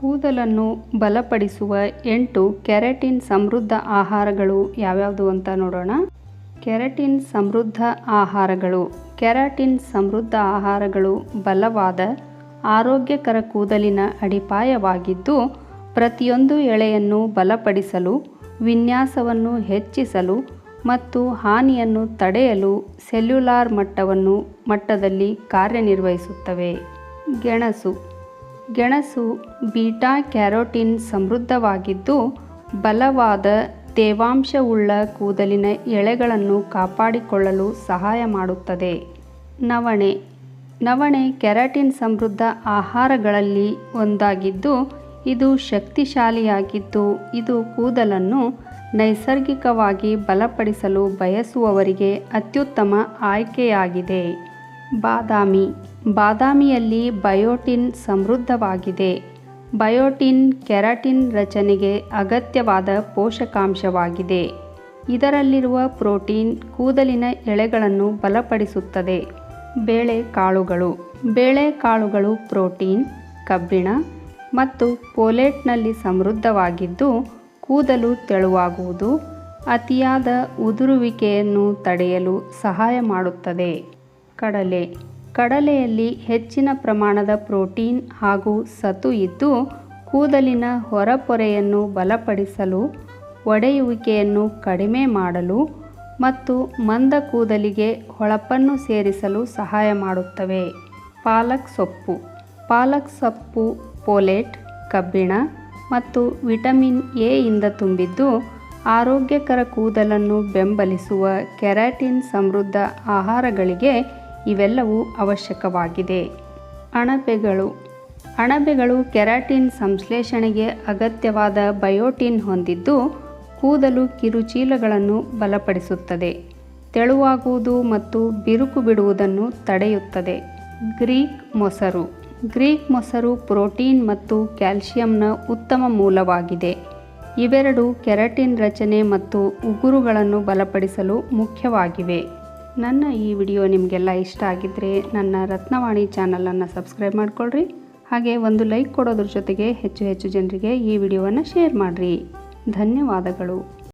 ಕೂದಲನ್ನು ಬಲಪಡಿಸುವ ಎಂಟು ಕೆರಾಟಿನ್ ಸಮೃದ್ಧ ಆಹಾರಗಳು ಯಾವ್ಯಾವುದು ಅಂತ ನೋಡೋಣ. ಕೆರಾಟಿನ್ ಸಮೃದ್ಧ ಆಹಾರಗಳು. ಕೆರಾಟಿನ್ ಸಮೃದ್ಧ ಆಹಾರಗಳು ಬಲವಾದ, ಆರೋಗ್ಯಕರ ಕೂದಲಿನ ಅಡಿಪಾಯವಾಗಿದ್ದು, ಪ್ರತಿಯೊಂದು ಎಳೆಯನ್ನು ಬಲಪಡಿಸಲು, ವಿನ್ಯಾಸವನ್ನು ಹೆಚ್ಚಿಸಲು ಮತ್ತು ಹಾನಿಯನ್ನು ತಡೆಯಲು ಸೆಲ್ಯುಲಾರ್ ಮಟ್ಟವನ್ನು, ಮಟ್ಟದಲ್ಲಿ ಕಾರ್ಯನಿರ್ವಹಿಸುತ್ತವೆ. ಗೆಣಸು. ಗೆಣಸು ಬೀಟಾ ಕ್ಯಾರೋಟಿನ್ ಸಮೃದ್ಧವಾಗಿದ್ದು, ಬಲವಾದ ತೇವಾಂಶವುಳ್ಳ ಕೂದಲಿನ ಎಳೆಗಳನ್ನು ಕಾಪಾಡಿಕೊಳ್ಳಲು ಸಹಾಯ ಮಾಡುತ್ತದೆ. ನವಣೆ. ನವಣೆ ಕೆರಾಟಿನ್ ಸಮೃದ್ಧ ಆಹಾರಗಳಲ್ಲಿ ಒಂದಾಗಿದ್ದು, ಇದು ಶಕ್ತಿಶಾಲಿಯಾಗಿದ್ದು, ಇದು ಕೂದಲನ್ನು ನೈಸರ್ಗಿಕವಾಗಿ ಬಲಪಡಿಸಲು ಬಯಸುವವರಿಗೆ ಅತ್ಯುತ್ತಮ ಆಯ್ಕೆಯಾಗಿದೆ. ಬಾದಾಮಿ. ಬಾದಾಮಿಯಲ್ಲಿ ಬಯೋಟಿನ್ ಸಮೃದ್ಧವಾಗಿದೆ. ಬಯೋಟಿನ್ ಕೆರಾಟಿನ್ ರಚನೆಗೆ ಅಗತ್ಯವಾದ ಪೋಷಕಾಂಶವಾಗಿದೆ. ಇದರಲ್ಲಿರುವ ಪ್ರೋಟೀನ್ ಕೂದಲಿನ ಎಳೆಗಳನ್ನು ಬಲಪಡಿಸುತ್ತದೆ. ಬೇಳೆಕಾಳುಗಳು ಬೇಳೆಕಾಳುಗಳು ಪ್ರೋಟೀನ್, ಕಬ್ಬಿಣ ಮತ್ತು ಪೋಲೇಟ್ನಲ್ಲಿ ಸಮೃದ್ಧವಾಗಿದ್ದು ಕೂದಲು ತೆಳುವಾಗುವುದು, ಅತಿಯಾದ ಉದುರುವಿಕೆಯನ್ನು ತಡೆಯಲು ಸಹಾಯ ಮಾಡುತ್ತದೆ. ಕಡಲೆ. ಕಡಲೆಯಲ್ಲಿ ಹೆಚ್ಚಿನ ಪ್ರಮಾಣದ ಪ್ರೋಟೀನ್ ಹಾಗೂ ಸತು ಇದ್ದು, ಕೂದಲಿನ ಹೊರಪೊರೆಯನ್ನು ಬಲಪಡಿಸಲು, ಒಡೆಯುವಿಕೆಯನ್ನು ಕಡಿಮೆ ಮಾಡಲು ಮತ್ತು ಮಂದ ಕೂದಲಿಗೆ ಹೊಳಪನ್ನು ಸೇರಿಸಲು ಸಹಾಯ ಮಾಡುತ್ತವೆ. ಪಾಲಕ್ ಸೊಪ್ಪು. ಪಾಲಕ್ ಸೊಪ್ಪು ಪೋಲೆಟ್, ಕಬ್ಬಿಣ ಮತ್ತು ವಿಟಮಿನ್ ಎ ಇಂದ ತುಂಬಿದ್ದು, ಆರೋಗ್ಯಕರ ಕೂದಲನ್ನು ಬೆಂಬಲಿಸುವ ಕೆರಾಟಿನ್ ಸಮೃದ್ಧ ಆಹಾರಗಳಿಗೆ ಇವೆಲ್ಲವೂ ಅವಶ್ಯಕವಾಗಿದೆ. ಅಣಬೆಗಳು. ಅಣಬೆಗಳು ಕೆರಾಟಿನ್ ಸಂಶ್ಲೇಷಣೆಗೆ ಅಗತ್ಯವಾದ ಬಯೋಟಿನ್ ಹೊಂದಿದ್ದು, ಕೂದಲು ಕಿರುಚೀಲಗಳನ್ನು ಬಲಪಡಿಸುತ್ತದೆ. ತೆಳುವಾಗುವುದು ಮತ್ತು ಬಿರುಕು ಬಿಡುವುದನ್ನು ತಡೆಯುತ್ತದೆ. ಗ್ರೀಕ್ ಮೊಸರು. ಗ್ರೀಕ್ ಮೊಸರು ಪ್ರೋಟೀನ್ ಮತ್ತು ಕ್ಯಾಲ್ಸಿಯಂನ ಉತ್ತಮ ಮೂಲವಾಗಿದೆ. ಇವೆರಡು ಕೆರಾಟಿನ್ ರಚನೆ ಮತ್ತು ಉಗುರುಗಳನ್ನು ಬಲಪಡಿಸಲು ಮುಖ್ಯವಾಗಿವೆ. ನನ್ನ ಈ ವಿಡಿಯೋ ನಿಮಗೆಲ್ಲ ಇಷ್ಟ ಆಗಿದ್ದರೆ ನನ್ನ ರತ್ನವಾಣಿ ಚಾನಲನ್ನು ಸಬ್ಸ್ಕ್ರೈಬ್ ಮಾಡಿಕೊಳ್ಳ್ರಿ ಹಾಗೆ ಒಂದು ಲೈಕ್ ಕೊಡೋದ್ರ ಜೊತೆಗೆ ಹೆಚ್ಚು ಹೆಚ್ಚು ಜನರಿಗೆ ಈ ವಿಡಿಯೋವನ್ನು ಶೇರ್ ಮಾಡಿರಿ. ಧನ್ಯವಾದಗಳು.